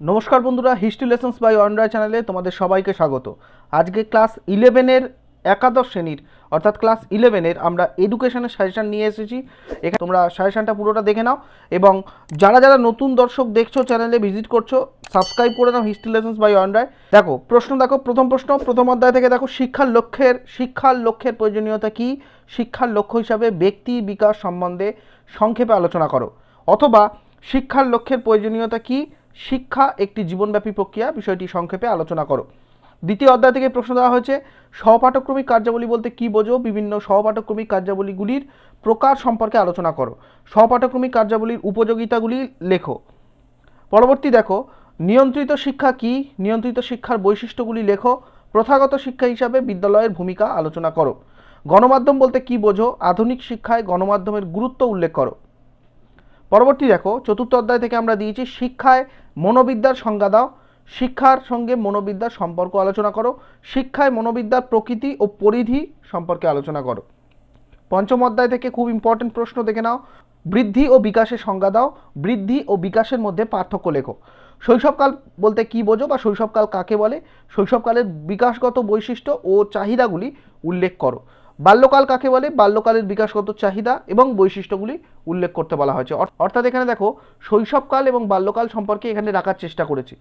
নমস্কার বন্ধুরা history lessons by অনরায় চ্যানেলে তোমাদের সবাইকে স্বাগত। আজকে ক্লাস ইলেভেনের একাদশ শ্রেণির, অর্থাৎ ক্লাস ইলেভেনের আমরা এডুকেশনের সাজেশান নিয়ে এসেছি। এখানে তোমরা সাজেশানটা পুরোটা দেখে নাও এবং যারা যারা নতুন দর্শক দেখছ চ্যানেলে ভিজিট করছ সাবস্ক্রাইব করে নাও হিস্ট্রি লেসন্স বাই অনরায় দেখো, প্রশ্ন দেখো, প্রথম প্রশ্ন, প্রথম অধ্যায় থেকে দেখো, শিক্ষার লক্ষ্যের শিক্ষার লক্ষ্যের প্রয়োজনীয়তা কী? শিক্ষার লক্ষ্য হিসাবে ব্যক্তি বিকাশ সম্বন্ধে সংক্ষেপে আলোচনা করো। অথবা শিক্ষার লক্ষ্যের প্রয়োজনীয়তা কী? শিক্ষা একটি জীবনব্যাপী প্রক্রিয়া, বিষয়টি সংক্ষেপে আলোচনা করো। দ্বিতীয় অধ্যায় থেকে প্রশ্ন দেওয়া হয়েছে, সহপাঠক্রমিক কার্যাবলী বলতে কী বোঝো? বিভিন্ন সহপাঠক্রমিক কার্যাবলীগুলির প্রকার সম্পর্কে আলোচনা করো। সহপাঠক্রমিক কার্যাবলীর উপযোগিতাগুলি লেখো। পরবর্তী দেখো, নিয়ন্ত্রিত শিক্ষা কি? নিয়ন্ত্রিত শিক্ষার বৈশিষ্ট্যগুলি লেখো। প্রথাগত শিক্ষা হিসাবে বিদ্যালয়ের ভূমিকা আলোচনা করো। গণমাধ্যম বলতে কী বোঝো? আধুনিক শিক্ষায় গণমাধ্যমের গুরুত্ব উল্লেখ করো। পরবর্তী দেখো, চতুর্থ অধ্যায় থেকে আমরা দিয়েছি শিক্ষায় মনোবিদ্যার সংজ্ঞা দাও। শিক্ষার সঙ্গে মনোবিদ্যার সম্পর্ক আলোচনা করো। শিক্ষায় মনোবিদ্যার প্রকৃতি ও পরিধি সম্পর্কে আলোচনা করো। পঞ্চম অধ্যায় থেকে খুব ইম্পর্টেন্ট প্রশ্ন দেখে নাও। বৃদ্ধি ও বিকাশের সংজ্ঞা দাও। বৃদ্ধি ও বিকাশের মধ্যে পার্থক্য লেখো। শৈশবকাল বলতে কী বোঝো বা শৈশবকাল কাকে বলে? শৈশবকালের বিকাশগত বৈশিষ্ট্য ও চাহিদাগুলি উল্লেখ করো। বাল্যকাল কাকে বলে? বাল্যকালের বিকাশগত চাহিদা এবং বৈশিষ্ট্যগুলি উল্লেখ করতে বলা হয়েছে। অর- অর্থাৎ এখানে দেখো, শৈশবকাল এবং বাল্যকাল সম্পর্কে এখানে রাখার চেষ্টা করেছি।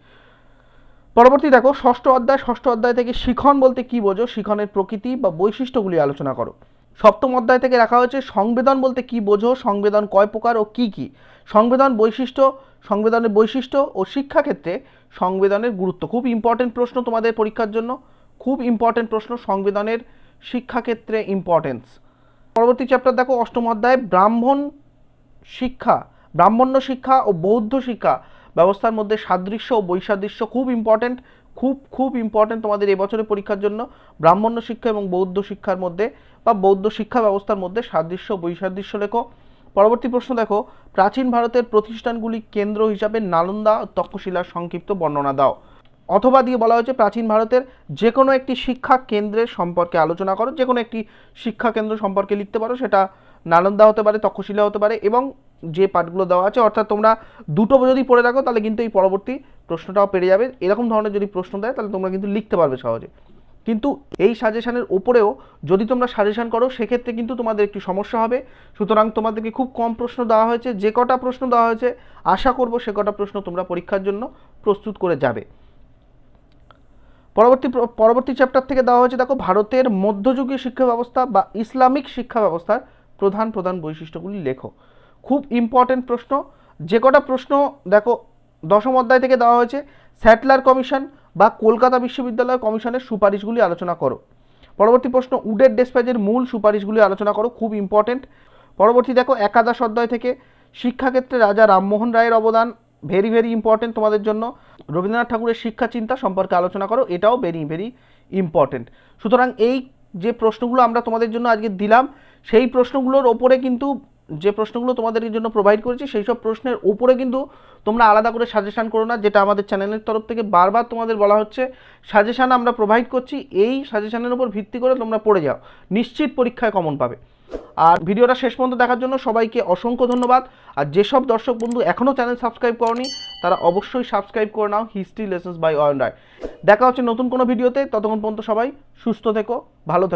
পরবর্তী দেখো, ষষ্ঠ অধ্যায়। ষষ্ঠ অধ্যায় থেকে শিখন বলতে কী বোঝো? শিখনের প্রকৃতি বা বৈশিষ্ট্যগুলি আলোচনা করো। সপ্তম অধ্যায় থেকে রাখা হয়েছে, সংবেদন বলতে কী বোঝো? সংবেদন কয় প্রকার ও কী কী? সংবেদন বৈশিষ্ট্য, সংবেদনের বৈশিষ্ট্য ও শিক্ষাক্ষেত্রে সংবেদনের গুরুত্ব। খুব ইম্পর্টেন্ট প্রশ্ন তোমাদের পরীক্ষার জন্য। খুব ইম্পর্টেন্ট প্রশ্ন, সংবেদনের শিক্ষাক্ষেত্রে ইম্পর্টেন্স পরবর্তী চ্যাপ্টার দেখো, অষ্টম অধ্যায়, ব্রাহ্মণ শিক্ষা। ব্রাহ্মণ্য শিক্ষা ও বৌদ্ধ শিক্ষা ব্যবস্থার মধ্যে সাদৃশ্য ও বৈসাদৃশ্য খুব ইম্পর্টেন্ট খুব খুব ইম্পর্টেন্ট তোমাদের এবছরের পরীক্ষার জন্য। ব্রাহ্মণ্য শিক্ষা এবং বৌদ্ধ শিক্ষার মধ্যে বা বৌদ্ধ শিক্ষা ব্যবস্থার মধ্যে সাদৃশ্য বৈসাদৃশ্য লেখো। পরবর্তী প্রশ্ন দেখো, প্রাচীন ভারতের প্রতিষ্ঠানগুলি কেন্দ্র হিসাবে নালন্দা তক্ষশিলার সংক্ষিপ্ত বর্ণনা দাও। অথবা দিয়ে বলা হয়েছে প্রাচীন ভারতের যে কোনো একটি শিক্ষা কেন্দ্রের সম্পর্কে আলোচনা করো যে কোনো একটি শিক্ষা কেন্দ্র সম্পর্কে লিখতে পারো, সেটা নালন্দা হতে পারে, তক্ষশিলা হতে পারে, এবং যে পাঠগুলো দেওয়া আছে, অর্থাৎ তোমরা দুটো যদি পড়ে রাখো তাহলে কিন্তু এই পরবর্তী প্রশ্নটাও পেরে যাবে। এরকম ধরনের যদি প্রশ্ন দেয়, তাহলে তোমরা কিন্তু লিখতে পারবে সহজে। কিন্তু এই সাজেশানের ওপরেও যদি তোমরা সাজেশান করো, সেক্ষেত্রে কিন্তু তোমাদের একটু সমস্যা হবে। সুতরাং তোমাদেরকে খুব কম প্রশ্ন দেওয়া হয়েছে। যে কটা প্রশ্ন দেওয়া হয়েছে, আশা করব সে কটা প্রশ্ন তোমরা পরীক্ষার জন্য প্রস্তুত করে যাবে। পরবর্তী পরবর্তী চ্যাপ্টার থেকে দেওয়া হয়েছে, দেখো, ভারতের মধ্যযুগীয় শিক্ষা ব্যবস্থা বা ইসলামিক শিক্ষা ব্যবস্থার প্রধান প্রধান বৈশিষ্ট্যগুলি লেখো। খুব ইম্পর্টেন্ট প্রশ্ন। যে কটা প্রশ্ন, দেখো, দশম অধ্যায় থেকে দেওয়া হয়েছে, স্যাটলার কমিশন বা কলকাতা বিশ্ববিদ্যালয় কমিশনের সুপারিশগুলি আলোচনা করো। পরবর্তী প্রশ্ন, উডের ডেসপ্যাচের মূল সুপারিশগুলি আলোচনা করো, খুব ইম্পর্টেন্ট পরবর্তী, দেখো, একাদশ অধ্যায় থেকে শিক্ষাক্ষেত্রে রাজা রামমোহন রায়ের অবদান ভেরি ভেরি ইম্পর্টেন্ট তোমাদের জন্য। রবীন্দ্রনাথ ঠাকুরের শিক্ষা চিন্তা সম্পর্কে আলোচনা করো, এটাও ভেরি ভেরি ইম্পর্টেন্ট সুতরাং এই যে প্রশ্নগুলো আমরা তোমাদের জন্য আজকে দিলাম, সেই প্রশ্নগুলোর ওপরে কিন্তু, যে প্রশ্নগুলো তোমাদের জন্য প্রোভাইড করেছি, সেই সব প্রশ্নের ওপরে কিন্তু তোমরা আলাদা করে সাজেশান করো না, যেটা আমাদের চ্যানেলের তরফ থেকে বারবার তোমাদের বলা হচ্ছে। সাজেশান আমরা প্রোভাইড করছি, এই সাজেশানের উপর ভিত্তি করে তোমরা পড়ে যাও। নিশ্চিত পরীক্ষায় কমন পাবে। আর ভিডিওটা শেষ পর্যন্ত দেখার জন্য সবাইকে অসংখ্য ধন্যবাদ। আর যেসব দর্শক বন্ধু এখনও চ্যানেল সাবস্ক্রাইব করনি, তারা অবশ্যই সাবস্ক্রাইব করে নাও history lessons by Ayan Roy. দেখা হচ্ছে নতুন কোনো ভিডিওতে, ততক্ষণ পর্যন্ত সবাই সুস্থ থেকো, ভালো থেকো।